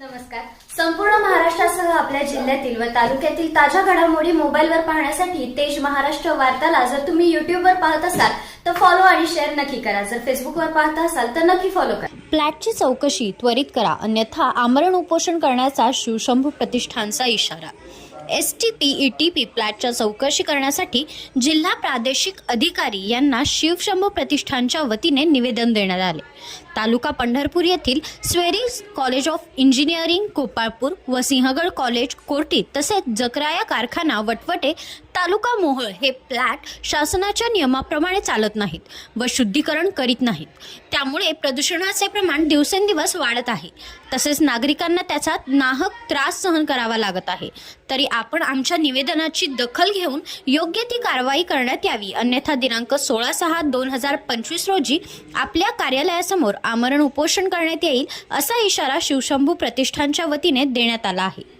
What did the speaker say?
नमस्कार. संपूर्ण महाराष्ट्रासह आपल्या जिल्ह्यातील व तालुक्यातील ताज्या घडामोडी मोबाईलवर पाहण्यासाठी तेज महाराष्ट्र वार्ताला जर तुम्ही युट्यूबवर पाहत असाल तर फॉलो आणि शेअर नक्की करा. जर फेसबुकवर पाहत असाल तर नक्की फॉलो करा. फ्लॅटची चौकशी त्वरित करा. अन्यथा आमरण उपोषण करण्याचा शिवशंभू प्रतिष्ठानचा इशारा. S T P E T P फ्लॅटच्या चौकशी करण्यासाठी जिल्हा प्रादेशिक अधिकारी यांना शिवशंभू प्रतिष्ठानच्या वतीने निवेदन देण्यात आले. तालुका पंढरपूर येथील SVERI college of engineering Kopalpur व सिंहगड कॉलेज कोर्टी तसेच जकराया कारखाना वटवटे तालुका मोहोळ हे फ्लॅट शासनाच्या नियमाप्रमाणे चालत नाहीत व शुद्धीकरण करीत नाहीत. त्यामुळे प्रदूषणाचे प्रमाण दिवसेंदिवस वाढत आहे. तसेच नागरिकांना त्याचा नाहक त्रास सहन करावा लागत आहे. तरी आपण आमच्या निवेदनाची दखल घेऊन योग्य ती कारवाई करण्यात यावी. अन्यथा दिनांक सोळा सहा दोन हजार पंचवीस रोजी आपल्या कार्यालयासमोर आमरण उपोषण करण्यात येईल असा इशारा शिवशंभू प्रतिष्ठानच्या वतीने देण्यात आला आहे.